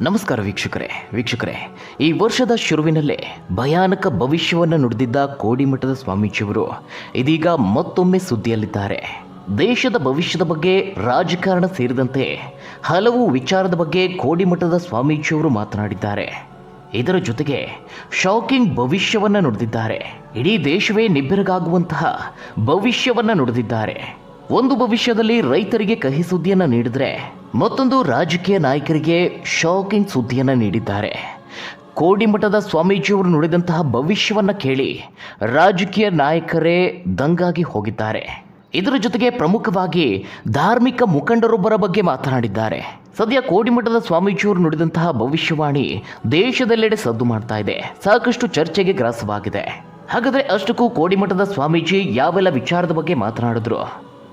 ನಮಸ್ಕಾರ ವೀಕ್ಷಕರೇ ವೀಕ್ಷಕರೇ. ಈ ವರ್ಷದ ಶುರುವಿನಲ್ಲೇ ಭಯಾನಕ ಭವಿಷ್ಯವನ್ನು ನುಡಿದಿದ್ದ ಕೋಡಿಮಠದ ಸ್ವಾಮೀಜಿಯವರು ಇದೀಗ ಮತ್ತೊಮ್ಮೆ ಸುದ್ದಿಯಲ್ಲಿದ್ದಾರೆ. ದೇಶದ ಭವಿಷ್ಯದ ಬಗ್ಗೆ ರಾಜಕಾರಣ ಸೇರಿದಂತೆ ಹಲವು ವಿಚಾರದ ಬಗ್ಗೆ ಕೋಡಿಮಠದ ಸ್ವಾಮೀಜಿಯವರು ಮಾತನಾಡಿದ್ದಾರೆ. ಇದರ ಜೊತೆಗೆ ಶಾಕಿಂಗ್ ಭವಿಷ್ಯವನ್ನು ನುಡಿದಿದ್ದಾರೆ. ಇಡೀ ದೇಶವೇ ನಿಬ್ಬೆರಗಾಗುವಂತಹ ಭವಿಷ್ಯವನ್ನು ನುಡಿದಿದ್ದಾರೆ. ಒಂದು ಭವಿಷ್ಯದಲ್ಲಿ ರೈತರಿಗೆ ಕಹಿ ಸುದ್ದಿಯನ್ನು ನೀಡಿದರೆ ಮತ್ತೊಂದು ರಾಜಕೀಯ ನಾಯಕರಿಗೆ ಶಾಕಿಂಗ್ ಸುದ್ದಿಯನ್ನು ನೀಡಿದ್ದಾರೆ. ಕೋಡಿಮಠದ ಸ್ವಾಮೀಜಿಯವರು ನುಡಿದಂತಹ ಭವಿಷ್ಯವನ್ನು ಕೇಳಿ ರಾಜಕೀಯ ನಾಯಕರೇ ದಂಗಾಗಿ ಹೋಗಿದ್ದಾರೆ. ಇದರ ಜೊತೆಗೆ ಪ್ರಮುಖವಾಗಿ ಧಾರ್ಮಿಕ ಮುಖಂಡರೊಬ್ಬರ ಬಗ್ಗೆ ಮಾತನಾಡಿದ್ದಾರೆ. ಸದ್ಯ ಕೋಡಿಮಠದ ಸ್ವಾಮೀಜಿಯವರು ನುಡಿದಂತಹ ಭವಿಷ್ಯವಾಣಿ ದೇಶದೆಲ್ಲೆಡೆ ಸದ್ದು ಮಾಡ್ತಾ ಇದೆ. ಸಾಕಷ್ಟು ಚರ್ಚೆಗೆ ಗ್ರಾಸವಾಗಿದೆ. ಹಾಗಾದರೆ ಅಷ್ಟಕ್ಕೂ ಕೋಡಿಮಠದ ಸ್ವಾಮೀಜಿ ಯಾವೆಲ್ಲ ವಿಚಾರದ ಬಗ್ಗೆ ಮಾತನಾಡಿದ್ರು?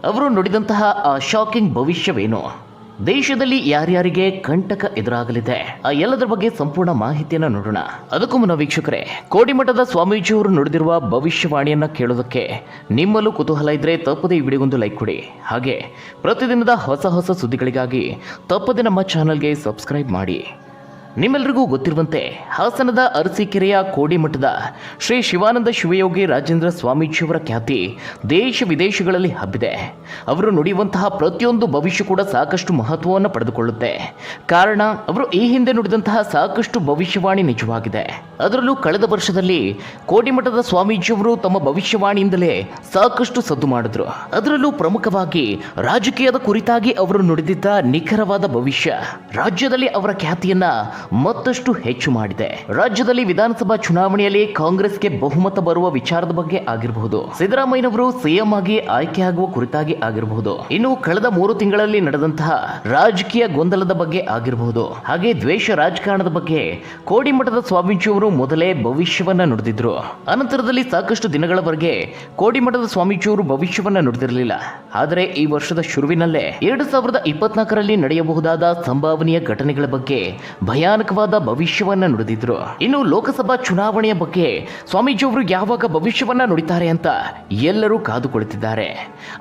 ಅವರು ನುಡಿದಂತಹ ಶಾಕಿಂಗ್ ಭವಿಷ್ಯವೇನು? ದೇಶದಲ್ಲಿ ಯಾರ್ಯಾರಿಗೆ ಕಂಟಕ ಎದುರಾಗಲಿದೆ, ಆ ಎಲ್ಲದರ ಬಗ್ಗೆ ಸಂಪೂರ್ಣ ಮಾಹಿತಿಯನ್ನು ನೋಡೋಣ. ಅದಕ್ಕೂ ಮುನ್ನ ವೀಕ್ಷಕರೇ, ಕೋಡಿಮಠದ ಸ್ವಾಮೀಜಿಯವರು ನುಡಿದಿರುವ ಭವಿಷ್ಯವಾಣಿಯನ್ನ ಕೇಳೋದಕ್ಕೆ ನಿಮ್ಮಲ್ಲೂ ಕುತೂಹಲ ಇದ್ರೆ ತಪ್ಪದೆ ಈ ವಿಡಿಯೋಗೊಂದು ಲೈಕ್ ಕೊಡಿ. ಹಾಗೆ, ಪ್ರತಿದಿನದ ಹೊಸ ಹೊಸ ಸುದ್ದಿಗಳಿಗಾಗಿ ತಪ್ಪದೆ ನಮ್ಮ ಚಾನಲ್ಗೆ ಸಬ್ಸ್ಕ್ರೈಬ್ ಮಾಡಿ. ನಿಮ್ಮೆಲ್ಲರಿಗೂ ಗೊತ್ತಿರುವಂತೆ ಹಾಸನದ ಅರಸೀಕೆರೆಯ ಕೋಡಿಮಠದ ಶ್ರೀ ಶಿವಾನಂದ ಶಿವಯೋಗಿ ರಾಜೇಂದ್ರ ಸ್ವಾಮೀಜಿಯವರ ಖ್ಯಾತಿ ದೇಶ ವಿದೇಶಗಳಲ್ಲಿ ಹಬ್ಬಿದೆ. ಅವರು ನುಡಿಯುವಂತಹ ಪ್ರತಿಯೊಂದು ಭವಿಷ್ಯ ಕೂಡ ಸಾಕಷ್ಟು ಮಹತ್ವವನ್ನು ಪಡೆದುಕೊಳ್ಳುತ್ತೆ. ಕಾರಣ, ಅವರು ಈ ಹಿಂದೆ ನುಡಿದಂತಹ ಸಾಕಷ್ಟು ಭವಿಷ್ಯವಾಣಿ ನಿಜವಾಗಿದೆ. ಅದರಲ್ಲೂ ಕಳೆದ ವರ್ಷದಲ್ಲಿ ಕೋಡಿಮಠದ ಸ್ವಾಮೀಜಿಯವರು ತಮ್ಮ ಭವಿಷ್ಯವಾಣಿಯಿಂದಲೇ ಸಾಕಷ್ಟು ಸದ್ದು ಮಾಡಿದ್ರು. ಅದರಲ್ಲೂ ಪ್ರಮುಖವಾಗಿ ರಾಜಕೀಯದ ಕುರಿತಾಗಿ ಅವರು ನುಡಿದಿದ್ದ ನಿಖರವಾದ ಭವಿಷ್ಯ. ರಾಜ್ಯದಲ್ಲಿ ಅವರ ಖ್ಯಾತಿಯನ್ನ ಮತ್ತಷ್ಟು ಹೆಚ್ಚು ಮಾಡಿದೆ. ರಾಜ್ಯದಲ್ಲಿ ವಿಧಾನಸಭಾ ಚುನಾವಣೆಯಲ್ಲಿ ಕಾಂಗ್ರೆಸ್ಗೆ ಬಹುಮತ ಬರುವ ವಿಚಾರದ ಬಗ್ಗೆ ಆಗಿರಬಹುದು. ಸಿದ್ದರಾಮಯ್ಯನವರು ಸಿಎಂ ಆಗಿ ಆಯ್ಕೆಯಾಗುವ ಕುರಿತಾಗಿ ಆಗಿರಬಹುದು. ಇನ್ನು ಕಳೆದ ಮೂರು ತಿಂಗಳಲ್ಲಿ ನಡೆದಂತಹ ರಾಜಕೀಯ ಗೊಂದಲದ ಬಗ್ಗೆ ಆಗಿರಬಹುದು. ಹಾಗೆ ದ್ವೇಷ ರಾಜಕಾರಣದ ಬಗ್ಗೆ ಕೋಡಿಮಠದ ಸ್ವಾಮೀಜಿಯವರು ಮೊದಲೇ ಭವಿಷ್ಯವನ್ನ ನುಡಿದಿದ್ರು. ಅನಂತರದಲ್ಲಿ ಸಾಕಷ್ಟು ದಿನಗಳವರೆಗೆ ಕೋಡಿಮಠದ ಸ್ವಾಮೀಜಿಯವರು ಭವಿಷ್ಯವನ್ನ ನುಡಿದಿರಲಿಲ್ಲ. ಆದರೆ ಈ ವರ್ಷದ ಶುರುವಿನಲ್ಲೇ ಎರಡು ಸಾವಿರದ ಇಪ್ಪತ್ನಾಲ್ಕರಲ್ಲಿ ನಡೆಯಬಹುದಾದ ಸಂಭಾವನೀಯ ಘಟನೆಗಳ ಬಗ್ಗೆ ಭಯಾನಕವಾದ ಭವಿಷ್ಯವನ್ನ ನುಡಿದಿದ್ರು. ಇನ್ನು ಲೋಕಸಭಾ ಚುನಾವಣೆಯ ಬಗ್ಗೆ ಸ್ವಾಮೀಜಿ ಅವರು ಯಾವಾಗ ಭವಿಷ್ಯವನ್ನ ನುಡಿತಾರೆ ಅಂತ ಎಲ್ಲರೂ ಕಾದು ಕುಳಿತಿದ್ದಾರೆ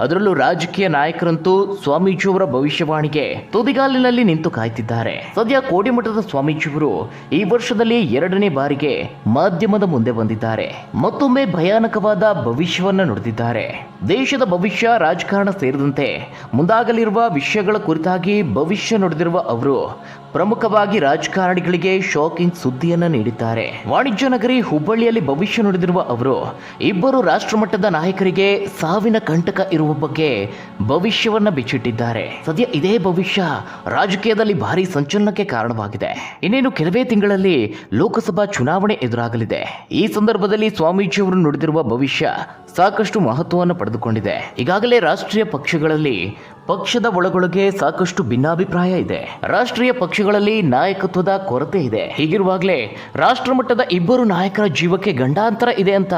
ಅದರಲ್ಲೂ ರಾಜಕೀಯ ನಾಯಕರಂತೂ ಸ್ವಾಮೀಜಿಯವರ ಭವಿಷ್ಯವಾಣಿಗೆ ತುದಿಗಾಲಿನಲ್ಲಿ ನಿಂತು ಕಾಯ್ತಿದ್ದಾರೆ. ಸದ್ಯ ಕೋಡಿಮಠದ ಸ್ವಾಮೀಜಿಯವರು ಈ ವರ್ಷದಲ್ಲಿ ಎರಡನೇ ಬಾರಿಗೆ ಮಾಧ್ಯಮದ ಮುಂದೆ ಬಂದಿದ್ದಾರೆ. ಮತ್ತೊಮ್ಮೆ ಭಯಾನಕವಾದ ಭವಿಷ್ಯವನ್ನ ನುಡಿದಿದ್ದಾರೆ. ದೇಶದ ಭವಿಷ್ಯ, ರಾಜಕಾರಣ ಸೇರಿದಂತೆ ಮುಂದಾಗಲಿರುವ ವಿಷಯಗಳ ಕುರಿತಾಗಿ ಭವಿಷ್ಯ ನುಡಿದಿರುವ ಅವರು ಪ್ರಮುಖವಾಗಿ ರಾಜಕಾರಣಿಗಳಿಗೆ ಶಾಕಿಂಗ್ ಸುದ್ದಿಯನ್ನ ನೀಡಿದ್ದಾರೆ. ವಾಣಿಜ್ಯ ನಗರಿ ಹುಬ್ಬಳ್ಳಿಯಲ್ಲಿ ಭವಿಷ್ಯ ನುಡಿದಿರುವ ಅವರು, ಇಬ್ಬರು ರಾಷ್ಟ್ರಮಟ್ಟದ ನಾಯಕರಿಗೆ ಸಾವಿನ ಕಂಟಕ ಇರುವ ಬಗ್ಗೆ ಭವಿಷ್ಯವನ್ನ ಬಿಚ್ಚಿಟ್ಟಿದ್ದಾರೆ. ಸದ್ಯ ಇದೇ ಭವಿಷ್ಯ ರಾಜಕೀಯದಲ್ಲಿ ಭಾರಿ ಸಂಚಲನಕ್ಕೆ ಕಾರಣವಾಗಿದೆ. ಇನ್ನೇನು ಕೆಲವೇ ತಿಂಗಳಲ್ಲಿ ಲೋಕಸಭಾ ಚುನಾವಣೆ ಎದುರಾಗಲಿದೆ. ಈ ಸಂದರ್ಭದಲ್ಲಿ ಸ್ವಾಮೀಜಿಯವರು ನುಡಿದಿರುವ ಭವಿಷ್ಯ ಸಾಕಷ್ಟು ಮಹತ್ವವನ್ನು ಪಡೆದುಕೊಂಡಿದೆ. ಈಗಾಗಲೇ ರಾಷ್ಟ್ರೀಯ ಪಕ್ಷಗಳಲ್ಲಿ ಪಕ್ಷದ ಒಳಗೊಳಗೆ ಸಾಕಷ್ಟು ಭಿನ್ನಾಭಿಪ್ರಾಯ ಇದೆ. ರಾಷ್ಟ್ರೀಯ ಪಕ್ಷಗಳಲ್ಲಿ ನಾಯಕತ್ವದ ಕೊರತೆ ಇದೆ. ಹೀಗಿರುವಾಗಲೇ ರಾಷ್ಟ್ರಮಟ್ಟದ ಇಬ್ಬರು ನಾಯಕರ ಜೀವಕ್ಕೆ ಗಂಡಾಂತರ ಇದೆ ಅಂತ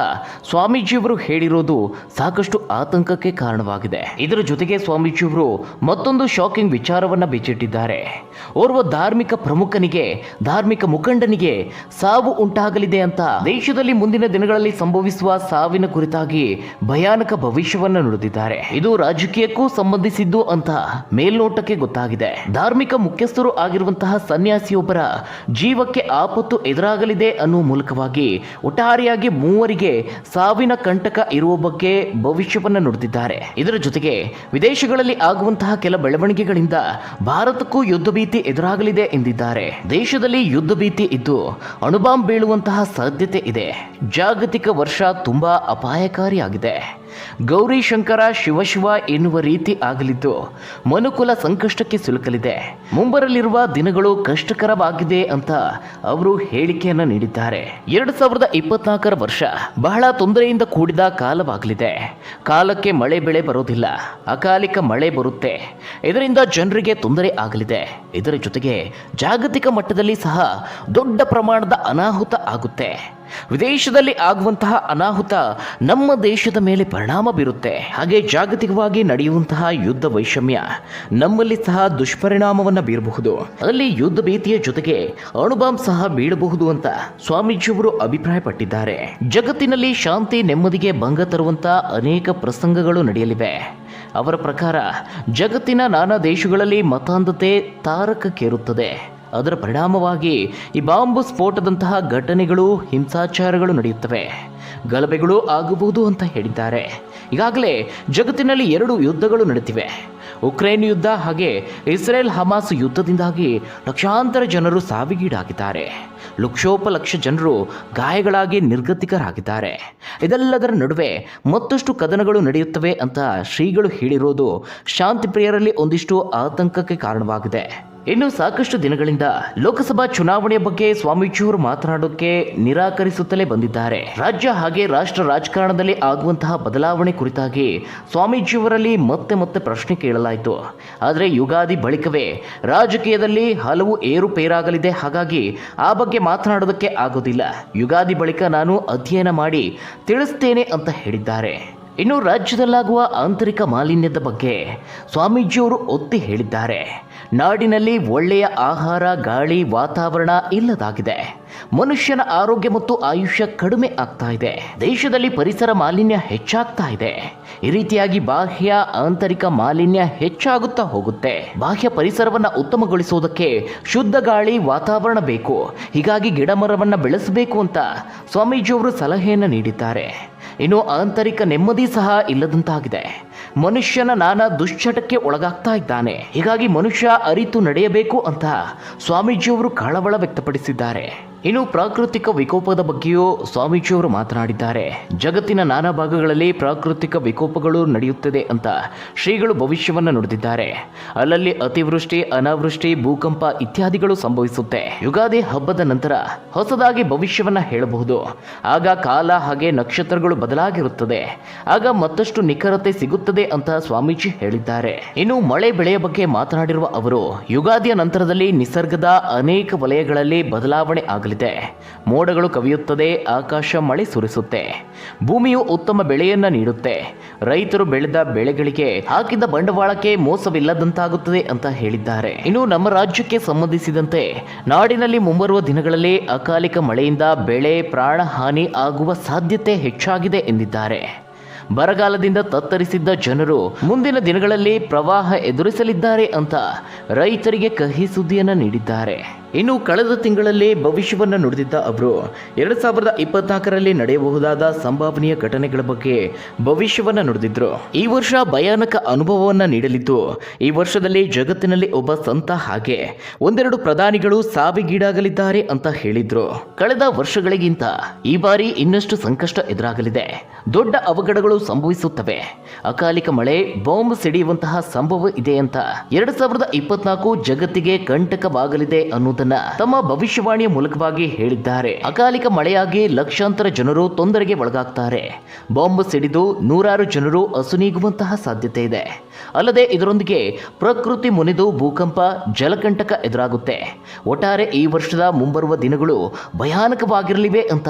ಸ್ವಾಮೀಜಿಯವರು ಹೇಳಿರೋದು ಸಾಕಷ್ಟು ಆತಂಕಕ್ಕೆ ಕಾರಣವಾಗಿದೆ. ಇದರ ಜೊತೆಗೆ ಸ್ವಾಮೀಜಿಯವರು ಮತ್ತೊಂದು ಶಾಕಿಂಗ್ ವಿಚಾರವನ್ನ ಬಿಚ್ಚಿಟ್ಟಿದ್ದಾರೆ. ಓರ್ವ ಧಾರ್ಮಿಕ ಪ್ರಮುಖನಿಗೆ, ಧಾರ್ಮಿಕ ಮುಖಂಡನಿಗೆ ಸಾವು ಉಂಟಾಗಲಿದೆ ಅಂತ ದೇಶದಲ್ಲಿ ಮುಂದಿನ ದಿನಗಳಲ್ಲಿ ಸಂಭವಿಸುವ ಸಾವಿನ ಕುರಿತಾಗಿ ಭಯಾನಕ ಭವಿಷ್ಯವನ್ನ ನುಡಿದಿದ್ದಾರೆ. ಇದು ರಾಜಕೀಯಕ್ಕೂ ಸಂಬಂಧಿಸಿದ್ದು ಅಂತ ಮೇಲ್ನೋಟಕ್ಕೆ ಗೊತ್ತಾಗಿದೆ. ಧಾರ್ಮಿಕ ಮುಖ್ಯಸ್ಥರು ಆಗಿರುವಂತಹ ಸನ್ಯಾಸಿಯೊಬ್ಬರ ಜೀವಕ್ಕೆ ಆಪತ್ತು ಎದುರಾಗಲಿದೆ ಅನ್ನುವ ಮೂಲಕವಾಗಿ ಒಟ್ಟಾರೆಯಾಗಿ ಮೂವರಿಗೆ ಸಾವಿನ ಕಂಟಕ ಇರುವ ಬಗ್ಗೆ ಭವಿಷ್ಯವನ್ನ ನುಡಿದಿದ್ದಾರೆ. ಇದರ ಜೊತೆಗೆ ವಿದೇಶಗಳಲ್ಲಿ ಆಗುವಂತಹ ಕೆಲ ಬೆಳವಣಿಗೆಗಳಿಂದ ಭಾರತಕ್ಕೂ ಯುದ್ಧ ಭೀತಿ ಎದುರಾಗಲಿದೆ ಎಂದಿದ್ದಾರೆ. ದೇಶದಲ್ಲಿ ಯುದ್ಧ ಭೀತಿ ಇದ್ದು ಅಣುಬಾಂಬ್ ಬೀಳುವಂತಹ ಸಾಧ್ಯತೆ ಇದೆ. ಜಾಗತಿಕ ವರ್ಷ ತುಂಬಾ ಅಪಾಯಕಾರಿಯಾಗಿದೆ ಗೌರಿ ಶಂಕರ ಶಿವಶಿವ ಎನ್ನುವ ರೀತಿ ಆಗಲಿದ್ದು ಮನುಕುಲ ಸಂಕಷ್ಟಕ್ಕೆ ಸಿಲುಕಲಿದೆ. ಮುಂಬರಲಿರುವ ದಿನಗಳು ಕಷ್ಟಕರವಾಗಿದೆ ಅಂತ ಅವರು ಹೇಳಿಕೆಯನ್ನ ನೀಡಿದ್ದಾರೆ. ಎರಡು ಸಾವಿರದ ಇಪ್ಪತ್ನಾಲ್ಕರ ವರ್ಷ ಬಹಳ ತೊಂದರೆಯಿಂದ ಕೂಡಿದ ಕಾಲವಾಗಲಿದೆ. ಕಾಲಕ್ಕೆ ಮಳೆ ಬೆಳೆ ಬರೋದಿಲ್ಲ. ಅಕಾಲಿಕ ಮಳೆ ಬರುತ್ತೆ. ಇದರಿಂದ ಜನರಿಗೆ ತೊಂದರೆ ಆಗಲಿದೆ. ಇದರ ಜೊತೆಗೆ ಜಾಗತಿಕ ಮಟ್ಟದಲ್ಲಿ ಸಹ ದೊಡ್ಡ ಪ್ರಮಾಣದ ಅನಾಹುತ ಆಗುತ್ತೆ. ವಿದೇಶದಲ್ಲಿ ಆಗುವಂತಹ ಅನಾಹುತ ನಮ್ಮ ದೇಶದ ಮೇಲೆ ಪರಿಣಾಮ ಬೀರುತ್ತೆ. ಹಾಗೆ ಜಾಗತಿಕವಾಗಿ ನಡೆಯುವಂತಹ ಯುದ್ಧ ವೈಷಮ್ಯ ನಮ್ಮಲ್ಲಿ ಸಹ ದುಷ್ಪರಿಣಾಮವನ್ನು ಬೀರಬಹುದು. ಅಲ್ಲಿ ಯುದ್ಧ ಭೀತಿಯ ಜೊತೆಗೆ ಅಣುಬಾಂಬ್ ಸಹ ಬೀಳಬಹುದು ಅಂತ ಸ್ವಾಮೀಜಿಯವರು ಅಭಿಪ್ರಾಯಪಟ್ಟಿದ್ದಾರೆ. ಜಗತ್ತಿನಲ್ಲಿ ಶಾಂತಿ, ನೆಮ್ಮದಿಗೆ ಭಂಗ ತರುವಂತಹ ಅನೇಕ ಪ್ರಸಂಗಗಳು ನಡೆಯಲಿವೆ. ಅವರ ಪ್ರಕಾರ ಜಗತ್ತಿನ ನಾನಾ ದೇಶಗಳಲ್ಲಿ ಮತಾಂಧತೆ ತಾರಕಕ್ಕೇರುತ್ತದೆ. ಅದರ ಪರಿಣಾಮವಾಗಿ ಈ ಬಾಂಬ್ ಸ್ಫೋಟದಂತಹ ಘಟನೆಗಳು, ಹಿಂಸಾಚಾರಗಳು ನಡೆಯುತ್ತವೆ. ಗಲಭೆಗಳು ಆಗಬಹುದು ಅಂತ ಹೇಳಿದ್ದಾರೆ. ಈಗಾಗಲೇ ಜಗತ್ತಿನಲ್ಲಿ ಎರಡು ಯುದ್ಧಗಳು ನಡೆದಿವೆ. ಉಕ್ರೇನ್ ಯುದ್ಧ ಹಾಗೆ ಇಸ್ರೇಲ್ ಹಮಾಸ್ ಯುದ್ಧದಿಂದಾಗಿ ಲಕ್ಷಾಂತರ ಜನರು ಸಾವಿಗೀಡಾಗಿದ್ದಾರೆ. ಲಕ್ಷೋಪಲಕ್ಷ ಜನರು ಗಾಯಗಳಾಗಿ ನಿರ್ಗತಿಕರಾಗಿದ್ದಾರೆ. ಇದೆಲ್ಲದರ ನಡುವೆ ಮತ್ತಷ್ಟು ಕದನಗಳು ನಡೆಯುತ್ತವೆ ಅಂತ ಶ್ರೀಗಳು ಹೇಳಿರೋದು ಶಾಂತಿ ಪ್ರಿಯರಲ್ಲಿ ಒಂದಿಷ್ಟು ಆತಂಕಕ್ಕೆ ಕಾರಣವಾಗಿದೆ. ಇನ್ನು ಸಾಕಷ್ಟು ದಿನಗಳಿಂದ ಲೋಕಸಭಾ ಚುನಾವಣೆಯ ಬಗ್ಗೆ ಸ್ವಾಮೀಜಿಯವರು ಮಾತನಾಡೋಕೆ ನಿರಾಕರಿಸುತ್ತಲೇ ಬಂದಿದ್ದಾರೆ. ರಾಜ್ಯ ಹಾಗೆ ರಾಷ್ಟ್ರ ರಾಜಕಾರಣದಲ್ಲಿ ಆಗುವಂತಹ ಬದಲಾವಣೆ ಕುರಿತಾಗಿ ಸ್ವಾಮೀಜಿಯವರಲ್ಲಿ ಮತ್ತೆ ಮತ್ತೆ ಪ್ರಶ್ನೆ ಕೇಳಲಾಯಿತು. ಆದರೆ ಯುಗಾದಿ ಬಳಿಕವೇ ರಾಜಕೀಯದಲ್ಲಿ ಹಲವು ಏರುಪೇರಾಗಲಿದೆ. ಹಾಗಾಗಿ ಆ ಬಗ್ಗೆ ಮಾತನಾಡೋದಕ್ಕೆ ಆಗೋದಿಲ್ಲ. ಯುಗಾದಿ ಬಳಿಕ ನಾನು ಅಧ್ಯಯನ ಮಾಡಿ ತಿಳಿಸ್ತೇನೆ ಅಂತ ಹೇಳಿದ್ದಾರೆ. ಇನ್ನು ರಾಜ್ಯದಲ್ಲಾಗುವ ಆಂತರಿಕ ಮಾಲಿನ್ಯದ ಬಗ್ಗೆ ಸ್ವಾಮೀಜಿಯವರು ಒತ್ತಿ ಹೇಳಿದ್ದಾರೆ. ನಾಡಿನಲ್ಲಿ ಒಳ್ಳೆಯ ಆಹಾರ ಗಾಳಿ ವಾತಾವರಣ ಇಲ್ಲದಾಗಿದೆ. ಮನುಷ್ಯನ ಆರೋಗ್ಯ ಮತ್ತು ಆಯುಷ್ಯ ಕಡಿಮೆ ಆಗ್ತಾ ಇದೆ. ದೇಶದಲ್ಲಿ ಪರಿಸರ ಮಾಲಿನ್ಯ ಹೆಚ್ಚಾಗ್ತಾ ಇದೆ. ಈ ರೀತಿಯಾಗಿ ಬಾಹ್ಯ ಆಂತರಿಕ ಮಾಲಿನ್ಯ ಹೆಚ್ಚಾಗುತ್ತಾ ಹೋಗುತ್ತೆ. ಬಾಹ್ಯ ಪರಿಸರವನ್ನ ಉತ್ತಮಗೊಳಿಸುವುದಕ್ಕೆ ಶುದ್ಧ ಗಾಳಿ ವಾತಾವರಣ ಬೇಕು. ಹೀಗಾಗಿ ಗಿಡ ಮರವನ್ನ ಬೆಳೆಸಬೇಕು ಅಂತ ಸ್ವಾಮೀಜಿಯವರು ಸಲಹೆಯನ್ನು ನೀಡಿದ್ದಾರೆ. ಇನ್ನು ಆಂತರಿಕ ನೆಮ್ಮದಿ ಸಹ ಇಲ್ಲದಂತಾಗಿದೆ. ಮನುಷ್ಯನ ನಾನಾ ದುಶ್ಚಟಕ್ಕೆ ಒಳಗಾಗ್ತಾ ಇದ್ದಾನೆ. ಹೀಗಾಗಿ ಮನುಷ್ಯ ಅರಿತು ನಡೆಯಬೇಕು ಅಂತ ಸ್ವಾಮೀಜಿಯವರು ಕಳವಳ ವ್ಯಕ್ತಪಡಿಸಿದ್ದಾರೆ. ಇನ್ನು ಪ್ರಾಕೃತಿಕ ವಿಕೋಪದ ಬಗ್ಗೆಯೂ ಸ್ವಾಮೀಜಿಯವರು ಮಾತನಾಡಿದ್ದಾರೆ. ಜಗತ್ತಿನ ನಾನಾ ಭಾಗಗಳಲ್ಲಿ ಪ್ರಾಕೃತಿಕ ವಿಕೋಪಗಳು ನಡೆಯುತ್ತದೆ ಅಂತ ಶ್ರೀಗಳು ಭವಿಷ್ಯವನ್ನು ನುಡಿದಿದ್ದಾರೆ. ಅಲ್ಲಲ್ಲಿ ಅತಿವೃಷ್ಟಿ, ಅನಾವೃಷ್ಟಿ, ಭೂಕಂಪ ಇತ್ಯಾದಿಗಳು ಸಂಭವಿಸುತ್ತೆ. ಯುಗಾದಿ ಹಬ್ಬದ ನಂತರ ಹೊಸದಾಗಿ ಭವಿಷ್ಯವನ್ನ ಹೇಳಬಹುದು. ಆಗ ಕಾಲ ಹಾಗೆ ನಕ್ಷತ್ರಗಳು ಬದಲಾಗಿರುತ್ತದೆ. ಆಗ ಮತ್ತಷ್ಟು ನಿಖರತೆ ಸಿಗುತ್ತದೆ ಅಂತ ಸ್ವಾಮೀಜಿ ಹೇಳಿದ್ದಾರೆ. ಇನ್ನು ಮಳೆ ಬೆಳೆಯ ಬಗ್ಗೆ ಮಾತನಾಡಿರುವ ಅವರು, ಯುಗಾದಿಯ ನಂತರದಲ್ಲಿ ನಿಸರ್ಗದ ಅನೇಕ ವಲಯಗಳಲ್ಲಿ ಬದಲಾವಣೆ ಆಗಲಿದೆ. ಮೋಡಗಳು ಕವಿಯುತ್ತದೆ, ಆಕಾಶ ಮಳೆ ಸುರಿಸುತ್ತೆ. ಭೂಮಿಯು ಉತ್ತಮ ಬೆಳೆಯನ್ನ ನೀಡುತ್ತೆ. ರೈತರು ಬೆಳೆದ ಬೆಳೆಗಳಿಗೆ ಹಾಕಿದ ಬಂಡವಾಳಕ್ಕೆ ಮೋಸವಿಲ್ಲದಂತಾಗುತ್ತದೆ ಅಂತ ಹೇಳಿದ್ದಾರೆ. ಇನ್ನು ನಮ್ಮ ರಾಜ್ಯಕ್ಕೆ ಸಂಬಂಧಿಸಿದಂತೆ ನಾಡಿನಲ್ಲಿ ಮುಂಬರುವ ದಿನಗಳಲ್ಲಿ ಅಕಾಲಿಕ ಮಳೆಯಿಂದ ಬೆಳೆ ಪ್ರಾಣ ಹಾನಿ ಆಗುವ ಸಾಧ್ಯತೆ ಹೆಚ್ಚಾಗಿದೆ ಎಂದಿದ್ದಾರೆ. ಬರಗಾಲದಿಂದ ತತ್ತರಿಸಿದ್ದ ಜನರು ಮುಂದಿನ ದಿನಗಳಲ್ಲಿ ಪ್ರವಾಹ ಎದುರಿಸಲಿದ್ದಾರೆ ಅಂತ ರೈತರಿಗೆ ಕಹಿ ಸುದ್ದಿಯನ್ನು ನೀಡಿದ್ದಾರೆ. ಇನ್ನು ಕಳೆದ ತಿಂಗಳಲ್ಲಿ ಭವಿಷ್ಯವನ್ನು ನುಡಿದಿದ್ದ ಅವರು, ಎರಡು ಸಾವಿರದ ಇಪ್ಪತ್ನಾಲ್ಕರಲ್ಲಿ ನಡೆಯಬಹುದಾದ ಸಂಭಾವನೀಯ ಘಟನೆಗಳ ಬಗ್ಗೆ ಭವಿಷ್ಯವನ್ನ ನುಡಿದಿದ್ರು. ಈ ವರ್ಷ ಭಯಾನಕ ಅನುಭವವನ್ನ ನೀಡಲಿದ್ದು, ಈ ವರ್ಷದಲ್ಲಿ ಜಗತ್ತಿನಲ್ಲಿ ಒಬ್ಬ ಸಂತ ಹಾಗೆ. ಒಂದೆರಡು ಪ್ರಧಾನಿಗಳು ಸಾವಿಗೀಡಾಗಲಿದ್ದಾರೆ ಅಂತ ಹೇಳಿದ್ರು. ಕಳೆದ ವರ್ಷಗಳಿಗಿಂತ ಈ ಬಾರಿ ಇನ್ನಷ್ಟು ಸಂಕಷ್ಟ ಎದುರಾಗಲಿದೆ. ದೊಡ್ಡ ಅವಘಡಗಳು ಸಂಭವಿಸುತ್ತವೆ. ಅಕಾಲಿಕ ಮಳೆ, ಬಾಂಬ್ ಸಿಡಿಯುವಂತಹ ಸಂಭವ ಇದೆ ಅಂತ ಎರಡು ಸಾವಿರದ ಇಪ್ಪತ್ನಾಲ್ಕು ಜಗತ್ತಿಗೆ ಕಂಟಕವಾಗಲಿದೆ ಅನ್ನೋದನ್ನ ತಮ್ಮ ಭವಿಷ್ಯವಾಣಿಯ ಮೂಲಕವಾಗಿ ಹೇಳಿದ್ದಾರೆ. ಅಕಾಲಿಕ ಮಳೆಯಾಗಿ ಲಕ್ಷಾಂತರ ಜನರು ತೊಂದರೆಗೆ ಒಳಗಾಗ್ತಾರೆ. ಬಾಂಬ್ ಸಿಡಿದು ನೂರಾರು ಜನರು ಅಸುನೀಗುವಂತಹ ಸಾಧ್ಯತೆ ಇದೆ. ಅಲ್ಲದೆ ಇದರೊಂದಿಗೆ ಪ್ರಕೃತಿ ಮುನಿದು ಭೂಕಂಪ, ಜಲಕಂಟಕ ಎದುರಾಗುತ್ತೆ. ಒಟ್ಟಾರೆ ಈ ವರ್ಷದ ಮುಂಬರುವ ದಿನಗಳು ಭಯಾನಕವಾಗಿರಲಿವೆ ಅಂತ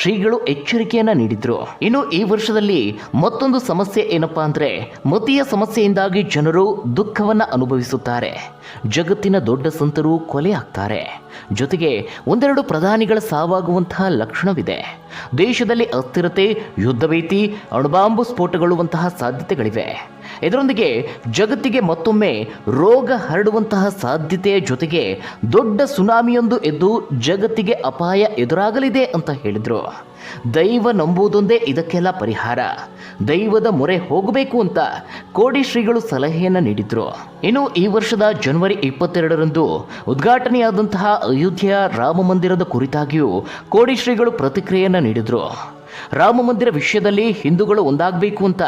ಶ್ರೀಗಳು ಎಚ್ಚರಿಕೆಯನ್ನ ನೀಡಿದ್ರು. ಇನ್ನು ಈ ವರ್ಷದಲ್ಲಿ ಮತ್ತೊಂದು ಸಮಸ್ಯೆ ಏನಪ್ಪಾ ಅಂದ್ರೆ ಮತೀಯ ಸಮಸ್ಯೆಯಿಂದಾಗಿ ಜನರು ದುಃಖವನ್ನ ಅನುಭವಿಸುತ್ತಾರೆ. ಜಗತ್ತಿನ ದೊಡ್ಡ ಸಂತರು ಕೊಲೆ ಆಗ್ತಾರೆ. ಜೊತೆಗೆ ಒಂದೆರಡು ಪ್ರಧಾನಿಗಳ ಸಾವಾಗುವಂತಹ ಲಕ್ಷಣವಿದೆ. ದೇಶದಲ್ಲಿ ಅಸ್ಥಿರತೆ ಯುದ್ಧ ಭೀತಿ ಅಣುಬಾಂಬು ಸ್ಫೋಟಗೊಳ್ಳುವಂತಹ ಸಾಧ್ಯತೆಗಳಿವೆ. ಇದರೊಂದಿಗೆ ಜಗತ್ತಿಗೆ ಮತ್ತೊಮ್ಮೆ ರೋಗ ಹರಡುವಂತಹ ಸಾಧ್ಯತೆಯ ಜೊತೆಗೆ ದೊಡ್ಡ ಸುನಾಮಿಯೊಂದು ಎದ್ದು ಜಗತ್ತಿಗೆ ಅಪಾಯ ಎದುರಾಗಲಿದೆ ಅಂತ ಹೇಳಿದರು. ದೈವ ನಂಬುವುದೊಂದೇ ಇದಕ್ಕೆಲ್ಲ ಪರಿಹಾರ. ದೈವದ ಮೊರೆ ಹೋಗಬೇಕು ಅಂತ ಕೋಡಿ ಶ್ರೀಗಳು ಸಲಹೆಯನ್ನು ನೀಡಿದ್ರು. ಇನ್ನು ಈ ವರ್ಷದ ಜನವರಿ ಇಪ್ಪತ್ತೆರಡರಂದು ಉದ್ಘಾಟನೆಯಾದಂತಹ ಅಯೋಧ್ಯೆಯ ರಾಮ ಮಂದಿರದ ಕುರಿತಾಗಿಯೂ ಕೋಡಿ ಶ್ರೀಗಳು ಪ್ರತಿಕ್ರಿಯೆಯನ್ನು ನೀಡಿದ್ರು. ರಾಮ ಮಂದಿರ ವಿಷಯದಲ್ಲಿ ಹಿಂದೂಗಳು ಒಂದಾಗಬೇಕು ಅಂತ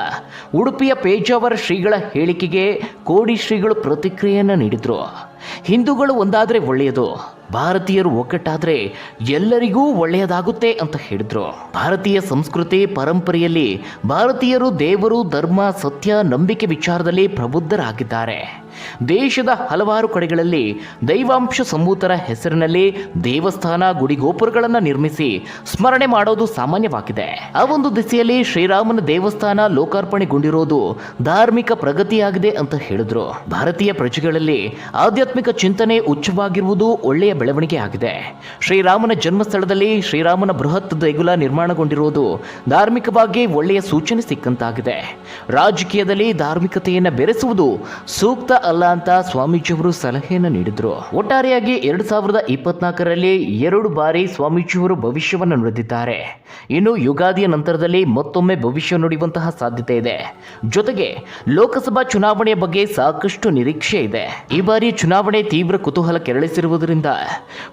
ಉಡುಪಿಯ ಪೇಜಾವರ ಶ್ರೀಗಳ ಹೇಳಿಕೆಗೆ ಕೋಡಿ ಶ್ರೀಗಳು ಪ್ರತಿಕ್ರಿಯೆಯನ್ನು ನೀಡಿದ್ರು. ಹಿಂದೂಗಳು ಒಂದಾದರೆ ಒಳ್ಳೆಯದು, ಭಾರತೀಯರು ಒಗ್ಗಟ್ಟಾದರೆ ಎಲ್ಲರಿಗೂ ಒಳ್ಳೆಯದಾಗುತ್ತೆ ಅಂತ ಹೇಳಿದ್ರು. ಭಾರತೀಯ ಸಂಸ್ಕೃತಿ ಪರಂಪರೆಯಲ್ಲಿ ಭಾರತೀಯರು ದೇವರು, ಧರ್ಮ, ಸತ್ಯ, ನಂಬಿಕೆ ವಿಚಾರದಲ್ಲಿ ಪ್ರಬುದ್ಧರಾಗಿದ್ದಾರೆ. ದೇಶದ ಹಲವಾರು ಕಡೆಗಳಲ್ಲಿ ದೈವಾಂಶ ಸಂಭೂತರ ಹೆಸರಿನಲ್ಲಿ ದೇವಸ್ಥಾನ ಗುಡಿಗೋಪುರಗಳನ್ನು ನಿರ್ಮಿಸಿ ಸ್ಮರಣೆ ಮಾಡೋದು ಸಾಮಾನ್ಯವಾಗಿದೆ. ಆ ಒಂದು ದಿಸೆಯಲ್ಲಿ ಶ್ರೀರಾಮನ ದೇವಸ್ಥಾನ ಲೋಕಾರ್ಪಣೆಗೊಂಡಿರೋದು ಧಾರ್ಮಿಕ ಪ್ರಗತಿಯಾಗಿದೆ ಅಂತ ಹೇಳಿದ್ರು. ಭಾರತೀಯ ಪ್ರಜೆಗಳಲ್ಲಿ ಆಧ್ಯಾತ್ಮಿಕ ಚಿಂತನೆ ಉಚ್ಚವಾಗಿರುವುದು ಒಳ್ಳೆಯ ಬೆಳವಣಿಗೆ ಆಗಿದೆ. ಶ್ರೀರಾಮನ ಜನ್ಮಸ್ಥಳದಲ್ಲಿ ಶ್ರೀರಾಮನ ಬೃಹತ್ ದೇಗುಲ ನಿರ್ಮಾಣಗೊಂಡಿರುವುದು ಧಾರ್ಮಿಕವಾಗಿ ಒಳ್ಳೆಯ ಸೂಚನೆ ಸಿಕ್ಕಂತಾಗಿದೆ. ರಾಜಕೀಯದಲ್ಲಿ ಧಾರ್ಮಿಕತೆಯನ್ನು ಬೆರೆಸುವುದು ಸೂಕ್ತ ಅಲ್ಲ ಅಂತ ಸ್ವಾಮೀಜಿಯವರು ಸಲಹೆಯನ್ನು ನೀಡಿದ್ರು. ಒಟ್ಟಾರೆಯಾಗಿ ಎರಡು ಸಾವಿರದ ಇಪ್ಪತ್ನಾಲ್ಕರಲ್ಲಿ ಎರಡು ಬಾರಿ ಸ್ವಾಮೀಜಿಯವರು ಭವಿಷ್ಯವನ್ನು ನುಡಿದಿದ್ದಾರೆ. ಇನ್ನು ಯುಗಾದಿಯ ನಂತರದಲ್ಲಿ ಮತ್ತೊಮ್ಮೆ ಭವಿಷ್ಯ ನುಡಿಯುವಂತಹ ಸಾಧ್ಯತೆ ಇದೆ. ಜೊತೆಗೆ ಲೋಕಸಭಾ ಚುನಾವಣೆಯ ಬಗ್ಗೆ ಸಾಕಷ್ಟು ನಿರೀಕ್ಷೆ ಇದೆ. ಈ ಬಾರಿ ಚುನಾವಣೆ ತೀವ್ರ ಕುತೂಹಲ ಕೆರಳಿಸಿರುವುದರಿಂದ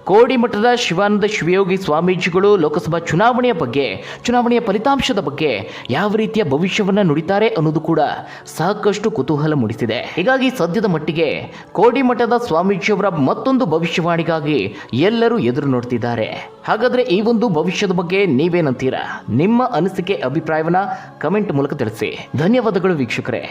ಕೋಡಿಮಠದ ಶಿವಾನಂದ ಶಿವಯೋಗಿ ಸ್ವಾಮೀಜಿಗಳು ಲೋಕಸಭಾ ಚುನಾವಣೆಯ ಬಗ್ಗೆ, ಚುನಾವಣೆಯ ಫಲಿತಾಂಶದ ಬಗ್ಗೆ ಯಾವ ರೀತಿಯ ಭವಿಷ್ಯವನ್ನು ನುಡಿತಾರೆ ಅನ್ನೋದು ಕೂಡ ಸಾಕಷ್ಟು ಕುತೂಹಲ ಮೂಡಿಸಿದೆ. ಹೀಗಾಗಿ ಸದ್ಯದ ಮಟ್ಟಿಗೆ ಕೋಡಿಮಠದ ಸ್ವಾಮೀಜಿಯವರ ಮತ್ತೊಂದು ಭವಿಷ್ಯವಾಣಿಗಾಗಿ ಎಲ್ಲರೂ ಎದುರು ನೋಡ್ತಿದ್ದಾರೆ. ಹಾಗಾದ್ರೆ ಈ ಒಂದು ಭವಿಷ್ಯದ ಬಗ್ಗೆ ನೀವೇನಂತೀರಾ? ನಿಮ್ಮ ಅನಿಸಿಕೆ, ಅಭಿಪ್ರಾಯವನ್ನ ಕಮೆಂಟ್ ಮೂಲಕ ತಿಳಿಸಿ. ಧನ್ಯವಾದಗಳು ವೀಕ್ಷಕರೇ.